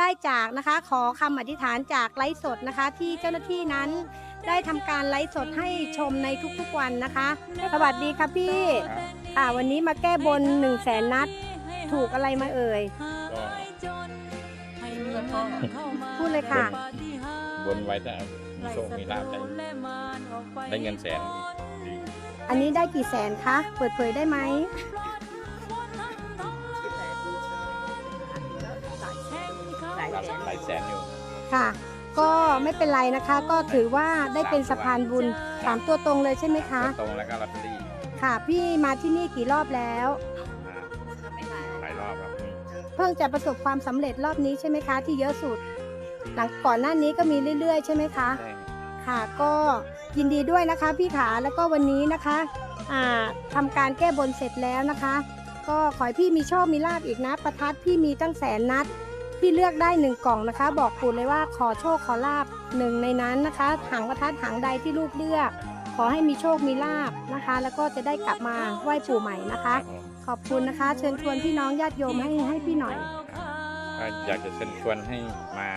ได้จากนะคะ ขอคำอธิษฐานจากไลฟ์สดนะคะ ที่เจ้าหน้าที่นั้นได้ทำการไลฟ์สดให้ชมในทุกๆวันนะคะ สวัสดีค่ะพี่ค่ะวันนี้มาแก้บน1นึ่งแสนนัด ถูกอะไรมาเอ่ย พูดเลยค่ะ บนไว้ถ้ามีโชคมีลาภได้ได้เงินแสนดีอันนี้ได้กี่แสนคะ เปิดเผยได้ไหม หลายหลายแสนอยู่ ค่ะ ก็ไม่เป็นไรนะคะ ก็ถือว่าได้เป็นสะพานบุญสามตัวตรงเลยใช่ไหมคะ ตรงแล้วก็ลอตเตอรี่ค่ะ พี่มาที่นี่กี่รอบแล้วมาหลายรอบครับนี่เพิ่งจะประสบความสำเร็จรอบนี้ใช่ไหมคะ ที่เยอะสุด หลังก่อนหน้านี้ก็มีเรื่อยๆ ใช่ไหมคะใช่ค่ะก็ยินดีด้วยนะคะพี่ขาแล้วก็วันนี้นะคะอ่าทำการแก้บนเสร็จแล้วนะคะ ก็ขอให้พี่มีโชคมีลาบอีกนะ ประทัดพี่มีตั้งแสนนัด พี่เลือกได้หนึ่งกล่องนะคะ บอกปู่เลยว่าขอโชคขอลาบหนึ่งในนั้นนะคะหางประทัดหางใดที่ลูกเลือก ขอให้มีโชคมีลาบนะคะ แล้วก็จะได้กลับมาไหว้ปู่ใหม่นะครัคะบผมขอบคุณนะคะ เชิญชวนพี่น้องญาติโยมให้ให้พี่หน่อย ก็อยากจะเชิญชวนให้มา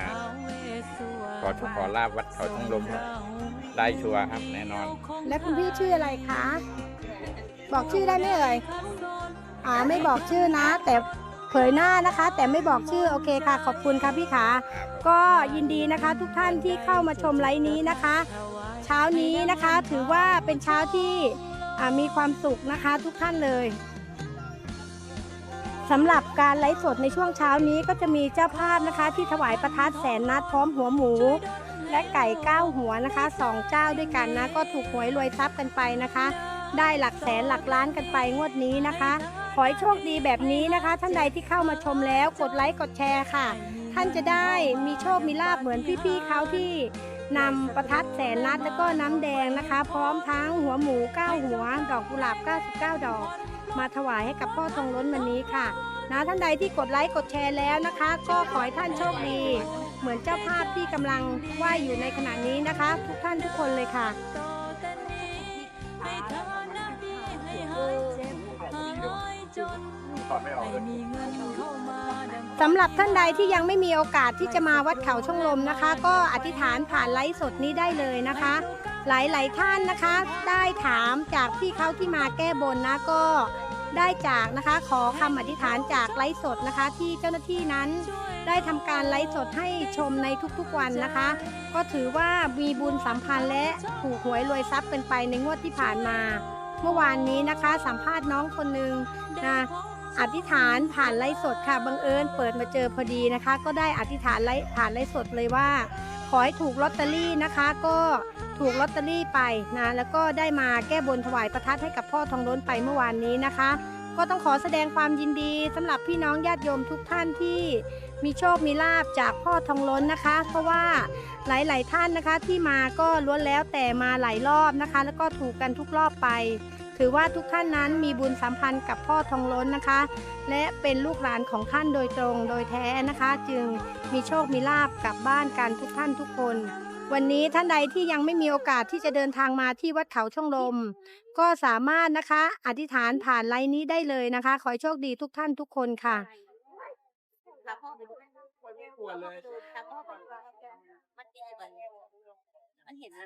ขอโชคขอลาบวัดเขาช่องลมครับได้ชัวร์ครับแน่นอน และคุณพี่ชื่ออะไรคะ บอกชื่อได้ไหมเอ่ย อ่าไม่บอกชื่อนะ แต่ เผยหน้านะคะ แต่ไม่บอกชื่อโอเคค่ะ ขอบคุณค่ะพี่ขาก็ยินดีนะคะ ทุกท่านที่เข้ามาชมไลฟ์นี้นะคะ เช้านี้นะคะถือว่าเป็นเช้าที่มีความสุขนะคะทุกท่านเลยสำหรับการไลฟ์สดในช่วงเช้านี้ก็จะมีเจ้าภาพนะคะ ที่ถวายประทัดแสนนัดพร้อมหัวหมู และไก่ก้าหัวนะคะสองเจ้าด้วยกันนะ ก็ถูกหวยรวยทรัพย์กันไปนะคะ ได้หลักแสนหลักล้านกันไปงวดนี้นะคะ ขอให้โชคดีแบบนี้นะคะ ท่านใดที่เข้ามาชมแล้วกดไลค์กดแชร์ค่ะ ท่านจะได้มีโชคมีลาบเหมือนพี่ๆเขาที่นำประทัดแสนนัดแล้วก็น้ำแดงนะคะ พร้อมทั้งหัวหมู 9 หัว ดอกกุหลาบ 99 ดอก มาถวายให้กับพ่อทองล้นวันนี้ค่ะนะท่านใดที่กดไลค์กดแชร์แล้วนะคะ ก็ขอให้ท่านโชคดี เหมือนเจ้าภาพที่กำลังไหว้อยู่ในขณะนี้นะคะ ทุกท่านทุกคนเลยค่ะ สำหรับท่านใดที่ยังไม่มีโอกาสที่จะมาวัดเขาช่องลมนะคะ ก็อธิษฐานผ่านไลฟ์สดนี้ได้เลยนะคะ หลายๆท่านนะคะ ได้ถามจากพี่เขาที่มาแก้บนนะก็ได้จากนะคะขอคำอธิษฐานจากไลฟ์สดนะคะ ที่เจ้าหน้าที่นั้น ได้ทำการไลฟ์สดให้ชมในทุกๆวันนะคะ ก็ถือว่ามีบุญสัมพันธ์และถูกหวยรวยทรัพย์กันไปในงวดที่ผ่านมา เมื่อวานนี้นะคะ สัมภาษณ์น้องคนหนึ่งนะ อธิษฐานผ่านไลฟ์สดค่ะบังเอิญเปิดมาเจอพอดีนะคะ ก็ได้อธิษฐานไลฟ์ผ่านไลฟ์สดเลยว่า ขอให้ถูกลอตเตอรี่นะคะ ก็ถูกลอตเตอรี่ไปนะแล้วก็ได้มาแก้บนถวายประทัดให้กับพ่อทองล้นไปเมื่อวานนี้นะคะ ก็ต้องขอแสดงความยินดีสำหรับพี่น้องญาติโยมทุกท่านที่มีโชค มีลาบจากพ่อทองล้นนะคะ เพราะว่าหลาย ๆ ท่านนะคะที่มาก็ล้วนแล้วแต่มาหลายรอบนะคะ แล้วก็ถูกกันทุกรอบไป ถือว่าทุกท่านนั้นมีบุญสัมพันธ์กับพ่อทองล้นนะคะ และเป็นลูกหลานของท่านโดยตรงโดยแท้นะคะ จึงมีโชคมีลาบกลับบ้านกันทุกท่านทุกคน วันนี้ท่านใดที่ยังไม่มีโอกาสที่จะเดินทางมาที่วัดเขาช่องลม ก็สามารถนะคะอธิษฐานผ่านไลน์นี้ได้เลยนะคะ ขอโชคดีทุกท่านทุกคนค่ะมันเห็นอะ